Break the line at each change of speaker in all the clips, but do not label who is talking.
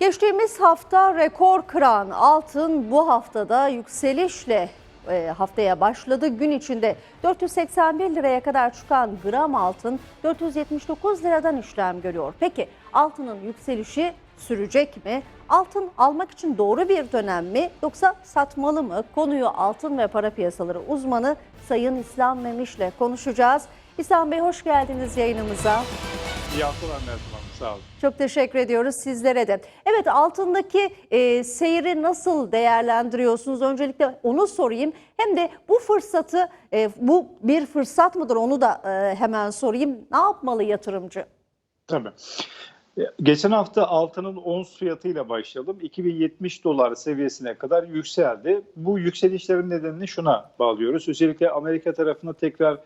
Geçtiğimiz hafta rekor kıran altın bu haftada yükselişle e, haftaya başladı. Gün içinde 481 liraya kadar çıkan gram altın 479 liradan işlem görüyor. Peki altının yükselişi sürecek mi? Altın almak için doğru bir dönem mi yoksa satmalı mı? Konuyu altın ve para piyasaları uzmanı Sayın İslam Memiş'le konuşacağız. İslam Bey hoş geldiniz yayınımıza.
İyi haftalar Meltem Hanım. Sağ olun.
Çok teşekkür ediyoruz sizlere de. Evet altındaki e, seyri nasıl değerlendiriyorsunuz? Öncelikle onu sorayım. Hem de bu fırsatı, e, bu bir fırsat mıdır onu da e, hemen sorayım. Ne yapmalı yatırımcı?
Tabii. E, Geçen hafta altının ons fiyatıyla başlayalım. 2070 dolar seviyesine kadar yükseldi. Bu yükselişlerin nedenini şuna bağlıyoruz. Özellikle Amerika tarafında tekrar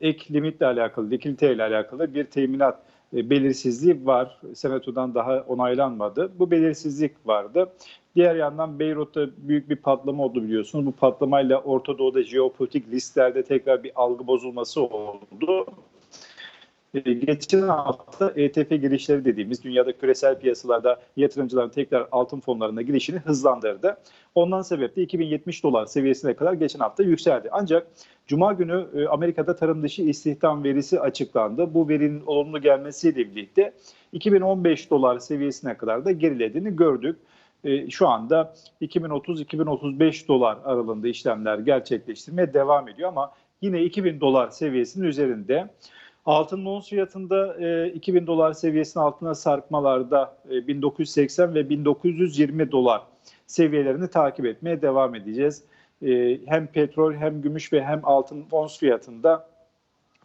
ek limitle alakalı, likidite ile alakalı bir teminat e, belirsizliği var. Senato'dan daha onaylanmadı. Bu belirsizlik vardı. Diğer yandan Beyrut'ta büyük bir patlama oldu biliyorsunuz. Bu patlamayla Orta Doğu'da jeopolitik listelerde tekrar bir algı bozulması oldu. E, Geçen hafta ETF girişleri dediğimiz dünyada küresel piyasalarda yatırımcıların tekrar altın fonlarına girişini hızlandırdı. Ondan sebeple 2070 dolar seviyesine kadar geçen hafta yükseldi. Ancak Cuma günü e, Amerika'da tarım dışı istihdam verisi açıklandı. Bu verinin olumlu gelmesiyle birlikte 2015 dolar seviyesine kadar da gerilediğini gördük. E, Şu anda 2030-2035 dolar aralığında işlemler gerçekleştirmeye devam ediyor ama yine 2000 dolar seviyesinin üzerinde. Altın ons fiyatında e, 2000 dolar seviyesinin altına sarkmalarda e, 1980 ve 1920 dolar seviyelerini takip etmeye devam edeceğiz. E, hem petrol hem gümüş ve hem altın ons fiyatında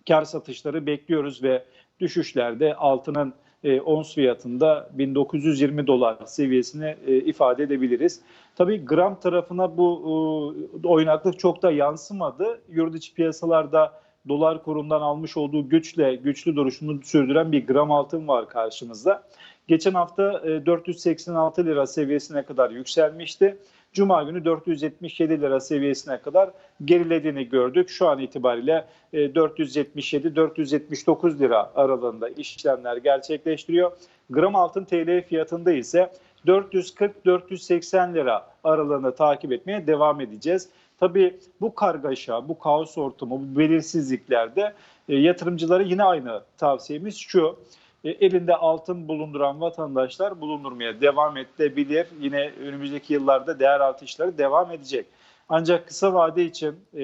kar satışları bekliyoruz ve düşüşlerde altının e, ons fiyatında 1920 dolar seviyesini e, ifade edebiliriz. Tabii gram tarafına bu e, oynaklık çok da yansımadı. Yurt içi piyasalarda dolar kurundan almış olduğu güçle güçlü duruşunu sürdüren bir gram altın var karşımızda. Geçen hafta e, 486 lira seviyesine kadar yükselmişti. Cuma günü 477 lira seviyesine kadar gerilediğini gördük. Şu an itibariyle e, 477-479 lira aralığında işlemler gerçekleştiriyor. Gram altın TL fiyatında ise 440-480 lira aralığını takip etmeye devam edeceğiz. Tabii bu kargaşa, bu kaos ortamı, bu belirsizliklerde e, yatırımcılara yine aynı tavsiyemiz şu. E, elinde altın bulunduran vatandaşlar bulundurmaya devam edebilir. Yine önümüzdeki yıllarda değer artışları devam edecek. Ancak kısa vade için e,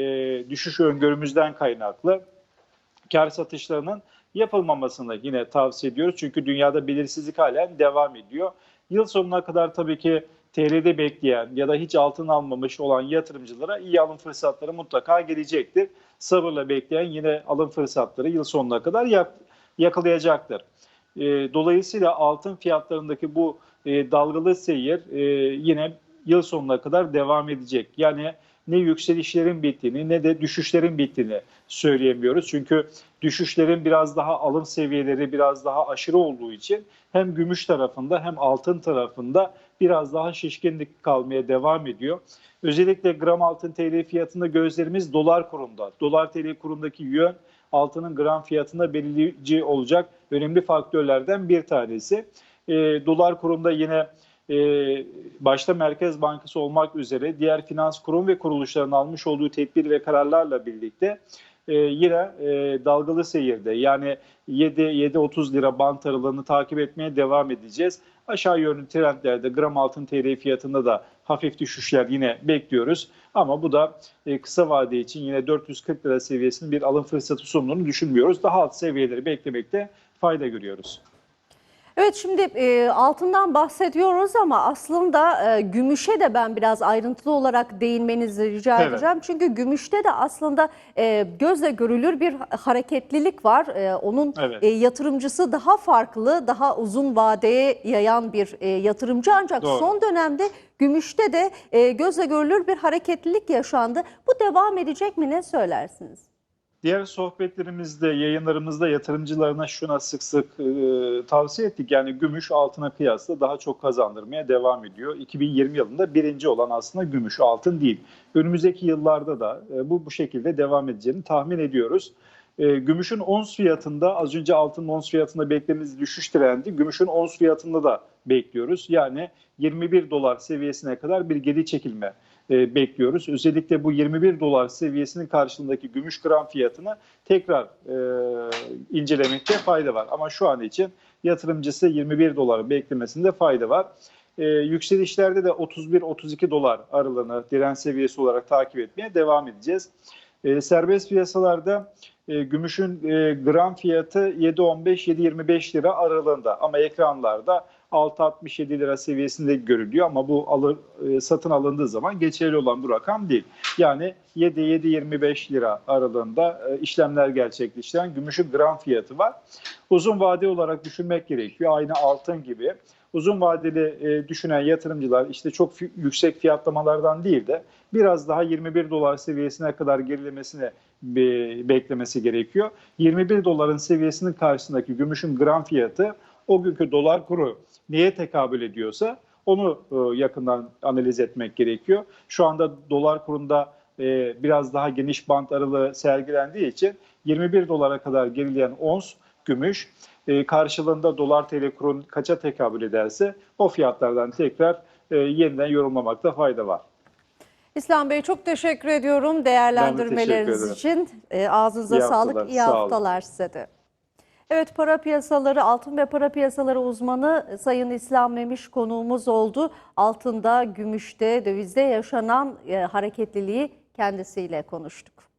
düşüş öngörümüzden kaynaklı kar satışlarının yapılmamasını yine tavsiye ediyoruz. Çünkü dünyada belirsizlik halen devam ediyor. Yıl sonuna kadar tabii ki TL'de bekleyen ya da hiç altın almamış olan yatırımcılara iyi alım fırsatları mutlaka gelecektir. Sabırla bekleyen yine alım fırsatları yıl sonuna kadar yak- yakalayacaktır. E, dolayısıyla altın fiyatlarındaki bu e, dalgalı seyir e, yine yıl sonuna kadar devam edecek. Yani ne yükselişlerin bittiğini ne de düşüşlerin bittiğini söyleyemiyoruz. Çünkü düşüşlerin biraz daha alım seviyeleri biraz daha aşırı olduğu için hem gümüş tarafında hem altın tarafında biraz daha şişkinlik kalmaya devam ediyor. Özellikle gram altın TL fiyatında gözlerimiz dolar kurunda. Dolar TL kurundaki yön altının gram fiyatında belirleyici olacak önemli faktörlerden bir tanesi. E, dolar kurunda yine e, başta Merkez Bankası olmak üzere diğer finans kurum ve kuruluşların almış olduğu tedbir ve kararlarla birlikte e, yine e, dalgalı seyirde yani 7-7.30 lira bant aralığını takip etmeye devam edeceğiz. Aşağı yönlü trendlerde gram altın TL fiyatında da hafif düşüşler yine bekliyoruz. Ama bu da e, kısa vade için yine 440 lira seviyesinin bir alım fırsatı sunduğunu düşünmüyoruz. Daha alt seviyeleri beklemekte fayda görüyoruz.
Evet şimdi e, altından bahsediyoruz ama aslında e, gümüşe de ben biraz ayrıntılı olarak değinmenizi rica
Evet.
edeceğim. Çünkü gümüşte de aslında e, gözle görülür bir hareketlilik var. E, onun
Evet.
e, yatırımcısı daha farklı, daha uzun vadeye yayan bir e, yatırımcı. Ancak
Doğru.
son dönemde gümüşte de e, gözle görülür bir hareketlilik yaşandı. Bu devam edecek mi ne söylersiniz?
Diğer sohbetlerimizde, yayınlarımızda yatırımcılarına şuna sık sık e, tavsiye ettik. Yani gümüş altına kıyasla daha çok kazandırmaya devam ediyor. 2020 yılında birinci olan aslında gümüş, altın değil. Önümüzdeki yıllarda da e, bu bu şekilde devam edeceğini tahmin ediyoruz. E, gümüşün ons fiyatında az önce altın ons fiyatında beklediğimiz düşüş trendi gümüşün ons fiyatında da bekliyoruz. Yani 21 dolar seviyesine kadar bir geri çekilme e, bekliyoruz. Özellikle bu 21 dolar seviyesinin karşılığındaki gümüş gram fiyatını tekrar e, incelemekte fayda var. Ama şu an için yatırımcısı 21 doları beklemesinde fayda var. E, yükselişlerde de 31-32 dolar aralığını direnç seviyesi olarak takip etmeye devam edeceğiz. E, serbest piyasalarda e, gümüşün e, gram fiyatı 7.15-7.25 lira aralığında ama ekranlarda 6.67 lira seviyesinde görülüyor ama bu alır, e, satın alındığı zaman geçerli olan bu rakam değil. Yani 7-7.25 lira aralığında e, işlemler gerçekleştiren gümüşün gram fiyatı var. Uzun vade olarak düşünmek gerekiyor. Aynı altın gibi. Uzun vadeli e, düşünen yatırımcılar işte çok yüksek fiyatlamalardan değil de biraz daha 21 dolar seviyesine kadar gerilemesini be- beklemesi gerekiyor. 21 doların seviyesinin karşısındaki gümüşün gram fiyatı o günkü dolar kuru neye tekabül ediyorsa onu e, yakından analiz etmek gerekiyor. Şu anda dolar kurunda e, biraz daha geniş bant aralığı sergilendiği için 21 dolara kadar gerileyen ons gümüş e, karşılığında dolar tl kurun kaça tekabül ederse o fiyatlardan tekrar yeniden yorumlamakta fayda var.
İslam Bey çok teşekkür ediyorum değerlendirmeleriniz
ederim.
için. Ağzınıza
İyi
sağlık,
haftalar,
iyi haftalar size de. Evet para piyasaları, altın ve para piyasaları uzmanı Sayın İslam Memiş konuğumuz oldu. Altında, gümüşte, dövizde yaşanan e, hareketliliği kendisiyle konuştuk.